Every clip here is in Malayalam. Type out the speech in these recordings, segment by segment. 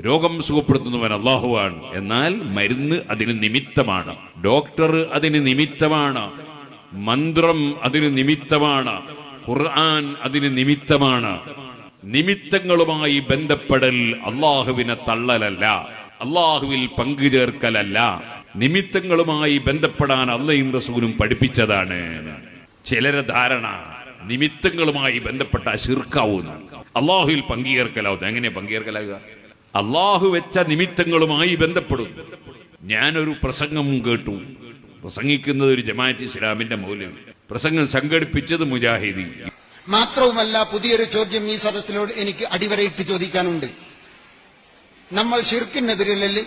രോഗം സുഖപ്പെടുത്തുന്നവൻ അള്ളാഹുവാണ് എന്നാൽ മരുന്ന് അതിന് നിമിത്തമാണ്. ഡോക്ടർ അതിന് നിമിത്തമാണ്. മന്ത്രം അതിന് നിമിത്തമാണ്. ഖുർആൻ അതിന് നിമിത്തമാണ്. നിമിത്തങ്ങളുമായി ബന്ധപ്പെടൽ അള്ളാഹുവിനെ തള്ളലല്ല. അള്ളാഹുവിൽ പങ്കുചേർക്കലല്ല നിമിത്തങ്ങളുമായി ബന്ധപ്പെടാൻ അള്ളയും റസൂലും പഠിപ്പിച്ചതാണ്. ചിലരെ ധാരണ നിമിത്തങ്ങളുമായി ബന്ധപ്പെട്ട ശിർക്കാവുന്നു. അള്ളാഹുവിൽ പങ്കുചേർക്കലാവുന്നു എങ്ങനെയാ പങ്കുചേർക്കലാകുക അള്ളാഹു വെച്ച നിമിത്തങ്ങളുമായി ബന്ധപ്പെടും ഞാനൊരു പ്രസംഗം കേട്ടു. പ്രസംഗിക്കുന്നത് ഒരു ജമാഅത്ത് ഇസ്ലാമിന്റെ മൂല്യം പ്രസംഗം സംഘടിപ്പിച്ചത് മുജാഹിദി മാത്രവുമല്ല പുതിയൊരു ചോദ്യം ഈ സദസ്സിനോട് എനിക്ക് അടിവരയിട്ട് ചോദിക്കാനുണ്ട്. നമ്മൾ ഷിർക്കിനെതിരല്ലേ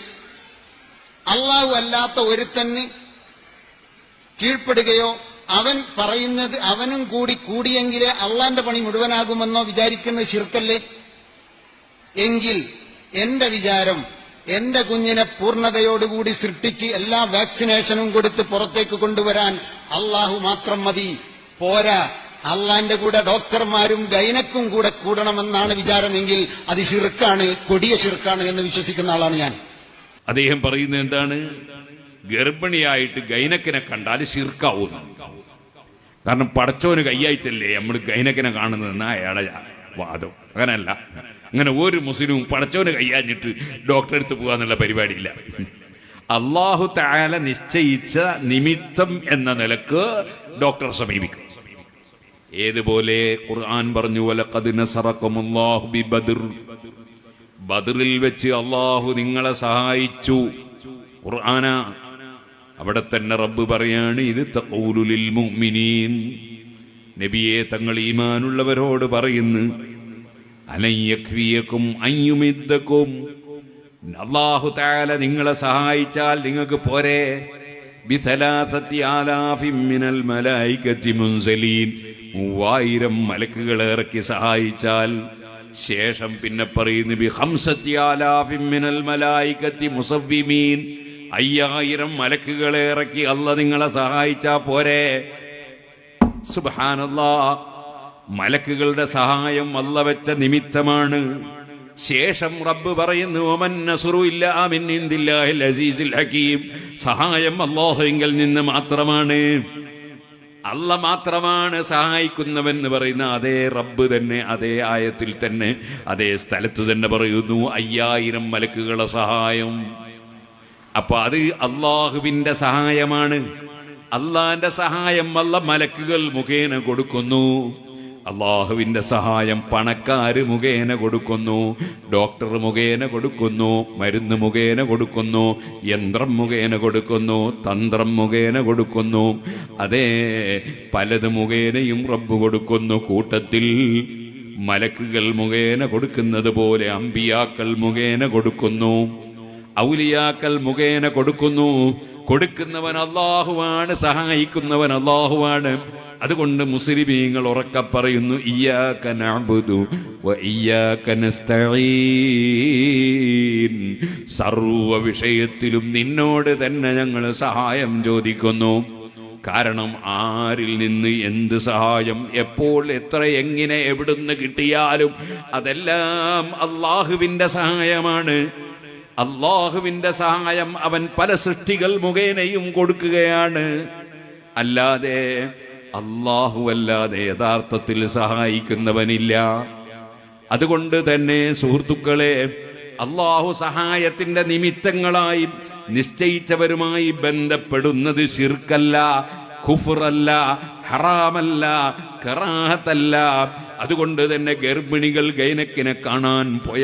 അള്ളാഹു അല്ലാത്ത ഒരുത്തന് കീഴ്പ്പെടുകയോ അവൻ പറയുന്നത് അവനും കൂടി കൂടിയെങ്കിലേ അള്ളാന്റെ പണി മുഴുവനാകുമെന്നോ വിചാരിക്കുന്ന ഷിർക്കല്ലേ എങ്കിൽ എന്റെ വിചാരം എന്റെ കുഞ്ഞിനെ പൂർണതയോടുകൂടി സൃഷ്ടിച്ച് എല്ലാ വാക്സിനേഷനും കൊടുത്ത് പുറത്തേക്ക് കൊണ്ടുവരാൻ അള്ളാഹു മാത്രം മതി. പോരാ അള്ളാന്റെ കൂടെ ഡോക്ടർമാരും ഗൈനക്കും കൂടെ കൂടണമെന്നാണ് വിചാരമെങ്കിൽ അത് ഷിർക്കാണ് കൊടിയ ഷിർക്കാണ് എന്ന് വിശ്വസിക്കുന്ന ആളാണ് ഞാൻ. അദ്ദേഹം പറയുന്നത് എന്താണ്? ഗർഭിണിയായിട്ട് ഗൈനക്കിനെ കണ്ടാൽ ശിർക്കാവുന്നു. കാരണം പടച്ചോന് കയ്യായിട്ടല്ലേ നമ്മൾ ഗൈനക്കിനെ കാണുന്നതെന്ന് അയാളെ വാദം അങ്ങനല്ല. അങ്ങനെ ഒരു മുസ്ലിമും പടച്ചോന് കയ്യാഞ്ഞിട്ട് ഡോക്ടറെ അടുത്ത് പോകാന്നുള്ള പരിപാടിയില്ല. അള്ളാഹു താല നിശ്ചയിച്ച നിമിത്തം എന്ന നിലയ്ക്ക് ഡോക്ടറെ സമീപിക്കും. ഏതുപോലെ ഖുർആൻ പറഞ്ഞു ബദറിൽ വെച്ച് അള്ളാഹു നിങ്ങളെ സഹായിച്ചു. ഖുർആന. അവിടെ തന്നെ റബ്ബ് പറയാണ് ഇത് തൂലുലിൽ മുഅ്മിനീൻ. നബിയെ തങ്ങൾ ഈമാനുള്ളവരോട് പറയുന്നു അനയ്യക്വിയക്കും അയ്യുമിദ്ദക്കും. അള്ളാഹു താല നിങ്ങളെ സഹായിച്ചാൽ നിങ്ങൾക്ക് പോരെ. മൂവായിരം മലക്കുകൾ ഇറക്കി സഹായിച്ചാൽ. ശേഷം പിന്നെ പറയുന്നു അയ്യായിരം മലക്കുകളെ ഇറക്കി അല്ല നിങ്ങളെ സഹായിച്ചാ പോരെ. സുബാനല്ലാ മലക്കുകളുടെ സഹായം അല്ല വെച്ച നിമിത്തമാണ്. ശേഷം റബ്ബ് പറയുന്നു ഒമൻ നസുറു ഇല്ലാ മിൻ ഇൻദില്ലാഹിൽ അസീസിൽ ഹക്കീം. സഹായം അള്ളാഹുങ്കിൽ നിന്ന് മാത്രമാണ്. അല്ല മാത്രമാണ് സഹായിക്കുന്നവൻ എന്ന് പറയുന്ന അതേ റബ്ബ് തന്നെ അതേ ആയത്തിൽ തന്നെ അതേ സ്ഥലത്ത് തന്നെ പറയുന്നു അയ്യായിരം മലക്കുകളുടെ സഹായം. അപ്പൊ അത് അള്ളാഹുവിന്റെ സഹായമാണ്. അള്ളാന്റെ സഹായം വല്ല മലക്കുകൾ മുഖേന കൊടുക്കുന്നു. അള്ളാഹുവിന്റെ സഹായം പണക്കാര് മുഖേന കൊടുക്കുന്നു. ഡോക്ടർ മുഖേന കൊടുക്കുന്നു. മരുന്ന് മുഖേന കൊടുക്കുന്നു. യന്ത്രം മുഖേന കൊടുക്കുന്നു. തന്ത്രം മുഖേന കൊടുക്കുന്നു. അതേ പലത് മുഖേനയും റബ്ബ് കൊടുക്കുന്നു. കൂട്ടത്തിൽ മലക്കുകൾ മുഖേന കൊടുക്കുന്നത് പോലെ അമ്പിയാക്കൾ മുഖേന കൊടുക്കുന്നു. ഔലിയാക്കൽ മുഖേന കൊടുക്കുന്നു. കൊടുക്കുന്നവൻ അള്ളാഹുവാണ് സഹായിക്കുന്നവൻ അള്ളാഹുവാണ് അതുകൊണ്ട് മുസ്ലിമീങ്ങൾ ഉറക്ക പറയുന്നു സർവ വിഷയത്തിലും നിന്നോട് തന്നെ ഞങ്ങൾ സഹായം ചോദിക്കുന്നു. കാരണം ആരിൽ നിന്ന് എന്ത് സഹായം എപ്പോൾ എത്ര എങ്ങനെ എവിടുന്ന് കിട്ടിയാലും അതെല്ലാം അള്ളാഹുവിന്റെ സഹായമാണ്. അള്ളാഹുവിന്റെ സഹായം അവൻ പല സൃഷ്ടികൾ മുഖേനയും കൊടുക്കുകയാണ്. അല്ലാതെ അള്ളാഹു അല്ലാതെ യഥാർത്ഥത്തിൽ സഹായിക്കുന്നവനില്ല. അതുകൊണ്ട് തന്നെ സുഹൃത്തുക്കളെ അള്ളാഹു സഹായത്തിന്റെ നിമിത്തങ്ങളായി നിശ്ചയിച്ചവരുമായി ബന്ധപ്പെടുന്നത് ശിർക്കല്ല ഖുഫറല്ല ഹറാമല്ല കറാഹത്തല്ല. അതുകൊണ്ട് തന്നെ ഗർഭിണികൾ ഗൈനക്കിനെ കാണാൻ പോയ